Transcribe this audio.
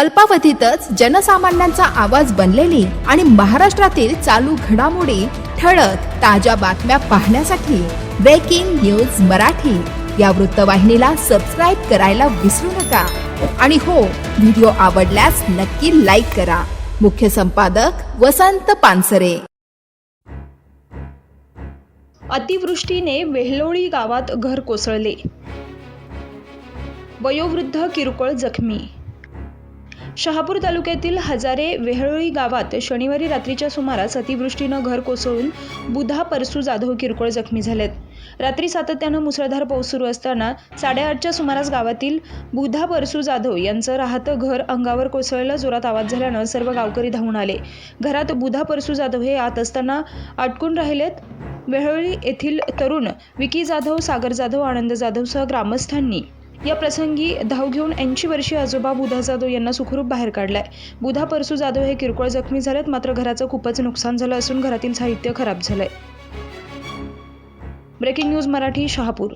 अल्पावधीतच जनसामान्यांचा आवाज बनलेली आणि महाराष्ट्रातील चालू घडामोडी ठळक ताज्या बातम्या पाहण्यासाठी ब्रेकिंग न्यूज मराठी. या वृत्तवाहिनीला सबस्क्राईब करायला विसरू नका. आणि हो व्हिडिओ आवडल्यास नक्की लाईक करा. मुख्य संपादक वसंत पानसरे. अतिवृष्टीने वेहलोळी गावात घर कोसळले. वयोवृद्ध किरकोळ जखमी शहापूर तालुक्यातील हजारे वेहळोळी गावात शनिवारी रात्रीच्या सुमारास अतिवृष्टीनं घर कोसळून बुधा परसू जाधव किरकोळ जखमी झालेत. रात्री सातत्यानं मुसळधार पाऊस सुरू असताना साडेआठच्या सुमारास गावातील बुधा परसू जाधव यांचं राहतं घर अंगावर कोसळलं जोरात आवाज झाल्यानं सर्व गावकरी धावून आले. घरात बुधा परसू जाधव हे आत असताना अटकून राहिलेत वेहळी येथील तरुण विकी जाधव सागर जाधव आनंद जाधवसह ग्रामस्थांनी. या प्रसंगी धाव घेऊन ऐंशी वर्षीय आजोबा बुधा जाधव यांना सुखरूप बाहेर काढलाय. बुधा परसू जाधव हे किरकोळ जखमी झालेत मात्र घराचं खूपच नुकसान झालं असून घरातील साहित्य खराब झालंय. Breaking news Marathi Shahapur